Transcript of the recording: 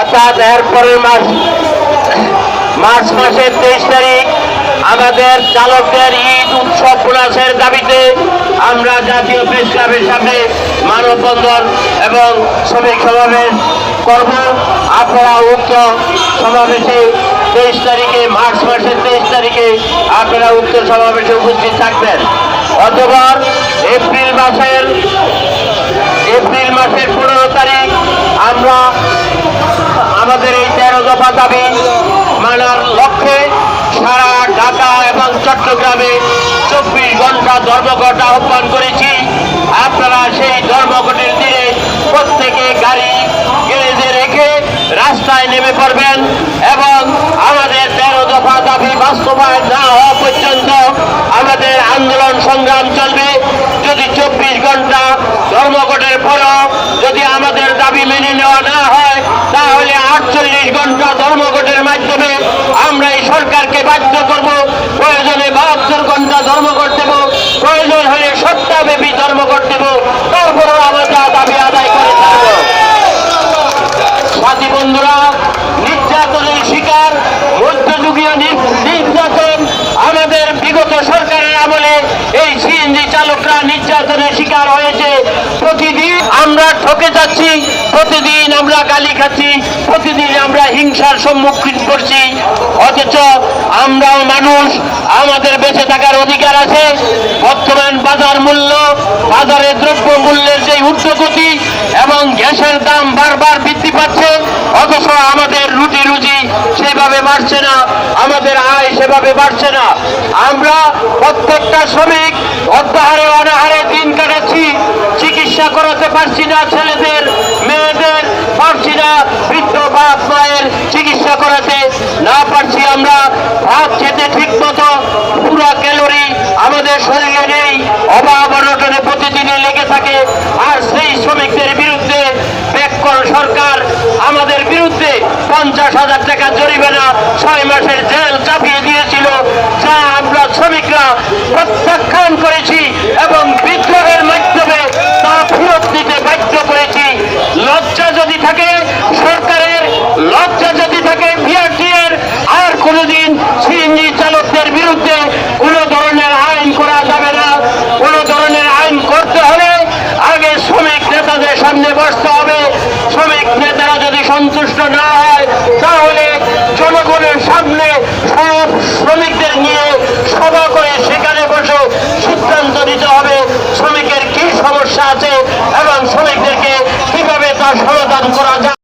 অর্থাৎ এর পরের মাস, মার্চ মাসের তেইশ তারিখ, আমাদের চালকদের ঈদ উৎসব বোনাসের দাবিতে আমরা জাতীয় প্রেস ক্লাবের সামনে মানববন্ধন এবং শ্রমিক সমাবেশ করব। আপনারা উক্ত সমাবেশে তেইশ তারিখে, মার্চ মাসের তেইশ তারিখে আপনারা উক্ত সমাবেশে উপস্থিত থাকবেন। অথবা এপ্রিল মাসের এপ্রিল মাসের পনেরো তারিখ ঢাকা এবং চট্টগ্রামে চব্বিশ ঘণ্টা ধর্মঘট আহ্বান করেছি। আপনারা সেই ধর্মঘটের দিনে প্রত্যেকে গাড়ি, গ্যারেজে রেখে রাস্তায় নেমে পড়বেন এবং আমাদের তেরো দফা দাবি বাস্তবায়ন না হওয়া পর্যন্ত আমাদের আন্দোলন সংগ্রাম চলবে। যদি চব্বিশ ঘণ্টা ধর্মঘটের পরও যদি আমাদের দাবি মেনে নেওয়া না হয়, তাহলে আটচল্লিশ ঘণ্টা ধর্মঘটের মাধ্যমে আমরা এই সরকারকে বাধ্য করব প্রয়োজনে বাহাত্তর ঘণ্টা ধর্মঘট দেব প্রয়োজন হলে সপ্তাহব্যাপী ধর্মঘট দেব তারপরেও আমরা দাবি আদায় করে থাকব সাথী বন্ধুরা নির্যাতনের শিকার নির্যাতন আমাদের বিগত সরকারের আমলে এই সিএনজি চালকরা নির্যাতনের শিকার হয়েছে। প্রতিদিন আমরা ঠকে যাচ্ছি, প্রতিদিন আমরা গালি খাচ্ছি, প্রতিদিন আমরা হিংসার সম্মুখীন করছি অথচ আমরাও মানুষ, আমাদের বেঁচে থাকার অধিকার আছে। বর্তমান বাজার মূল্য, বাজারে দ্রব্য মূল্যের যে ঊর্ধ্বগতি এবং গ্যাসের দাম বারবার বৃদ্ধি পাচ্ছে, অথচ আমাদের রুটি রুজি সেভাবে বাড়ছে না। সেভাবে বাড়ছে না। আমরা প্রত্যেকটা শ্রমিক অর্ধাহারে অনাহারে দিন কাটাচ্ছি, চিকিৎসা করাতে পারছি না ছেলেদের, মেয়েদের, পারছি না বৃদ্ধ বাপ মায়ের চিকিৎসা করাতে। না পারছি আমরা ভাত খেতে ঠিক মতো পুরো ক্যালোরি আমাদের শরীরে নেই, অভাব অনটনে প্রতিদিনে লেগে থাকে। আমাদের বিরুদ্ধে পঞ্চাশ হাজার টাকা জরিমানা ছয় মাসের জেল চাপিয়ে দিয়েছিল, যা আমরা শ্রমিকরা প্রত্যাখ্যান করেছি এবং সন্তুষ্ট না হয় তাহলে জনগণের সামনে